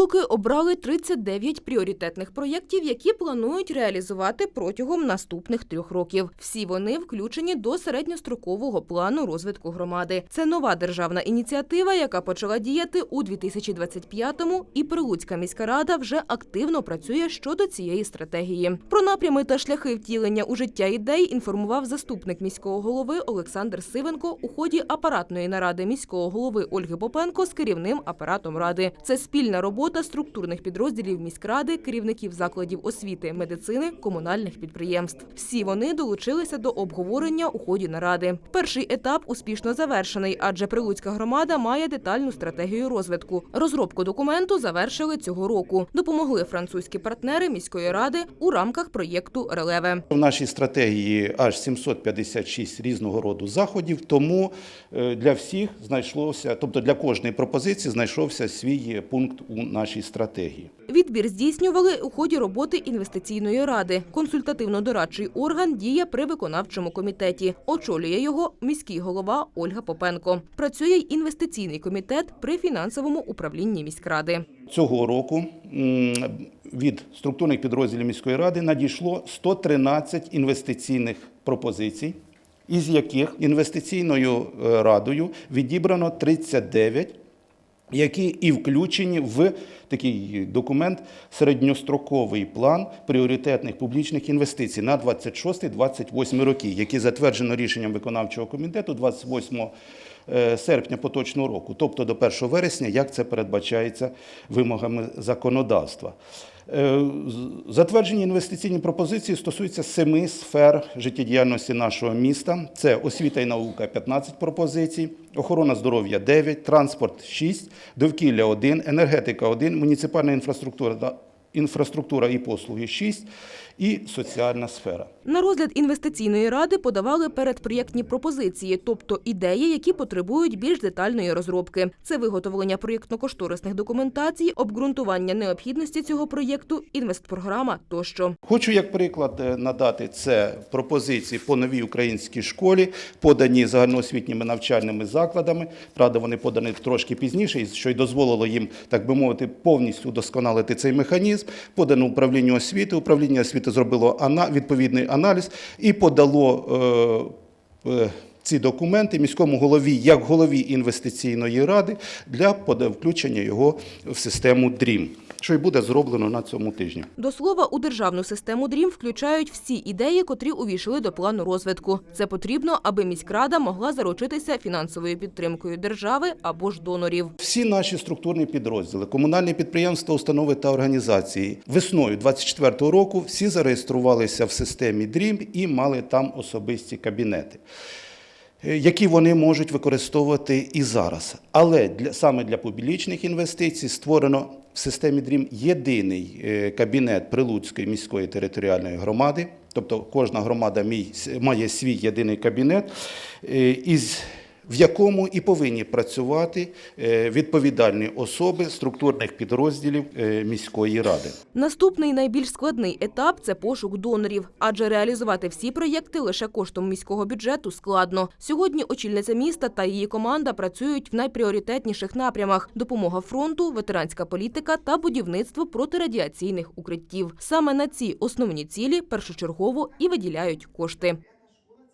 Прилуки обрали 39 пріоритетних проєктів, які планують реалізувати протягом наступних трьох років. Всі вони включені до середньострокового плану розвитку громади. Це нова державна ініціатива, яка почала діяти у 2025-му, і Прилуцька міська рада вже активно працює щодо цієї стратегії. Про напрями та шляхи втілення у життя ідей інформував заступник міського голови Олександр Сивенко у ході апаратної наради міського голови Ольги Попенко з керівним апаратом ради. Це спільна робота структурних підрозділів міськради, керівників закладів освіти, медицини, комунальних підприємств. Всі вони долучилися до обговорення у ході наради. Перший етап успішно завершений, адже Прилуцька громада має детальну стратегію розвитку. Розробку документу завершили цього року. Допомогли французькі партнери міської ради у рамках проєкту Релеве. В нашій стратегії аж 756 різного роду заходів, тому е, для всіх знайшлося, тобто для кожної пропозиції знайшовся свій пункт у нашій стратегії. Відбір здійснювали у ході роботи інвестиційної ради. Консультативно-дорадчий орган діє при виконавчому комітеті. Очолює його міський голова Ольга Попенко. Працює й інвестиційний комітет при фінансовому управлінні міськради. Цього року від структурних підрозділів міської ради надійшло 113 інвестиційних пропозицій, із яких інвестиційною е, радою відібрано 39 які і включені в такий документ середньостроковий план пріоритетних публічних інвестицій на 26-28 роки, які затверджено рішенням виконавчого комітету 28 е, серпня поточного року, тобто до 1 вересня, як це передбачається вимогами законодавства. Е, Затверджені інвестиційні пропозиції стосуються семи сфер життєдіяльності нашого міста. Це освіта і наука 15 пропозицій, охорона здоров'я 9, транспорт 6, довкілля 1, енергетика 1, муніципальна інфраструктура, інфраструктура і послуги 6 і соціальна сфера. На розгляд інвестиційної ради подавали передпроєктні пропозиції, тобто ідеї, які потребують більш детальної розробки. Це виготовлення проєктно-кошторисних документацій, обґрунтування необхідності цього проєкту, інвестпрограма тощо. Хочу як приклад е, надати це пропозиції по новій українській школі, подані загальноосвітніми навчальними закладами. Правда, вони подані трошки пізніше, що й дозволило їм, так би мовити, повністю удосконалити цей механізм. Подано управлінню освіти. Управління освіти зробило відповідний аналіз і подало. е, е, Ці документи міському голові як голові інвестиційної ради для включення його в систему DREAM, що й буде зроблено на цьому тижні. До слова, у державну систему ДРІМ включають всі ідеї, котрі увійшли до плану розвитку. Це потрібно, аби міськрада могла заручитися фінансовою підтримкою держави або ж донорів. Всі наші структурні підрозділи, комунальні підприємства, установи та організації весною 24 року всі зареєструвалися в системі DREAM і мали там особисті кабінети. е, Які вони можуть використовувати і зараз, але для саме для публічних інвестицій створено в системі ДРІМ єдиний е, кабінет Прилуцької міської територіальної громади. Тобто кожна громада має свій єдиний кабінет, е, із в якому і повинні працювати е, відповідальні особи структурних підрозділів е, міської ради. Наступний найбільш складний етап це пошук донорів, адже реалізувати всі проєкти лише коштом міського бюджету складно. Сьогодні очільниця міста та її команда працюють в найпріоритетніших напрямах: допомога фронту, ветеранська політика та будівництво протирадіаційних укриттів. Саме на ці основні цілі першочергово і виділяють кошти.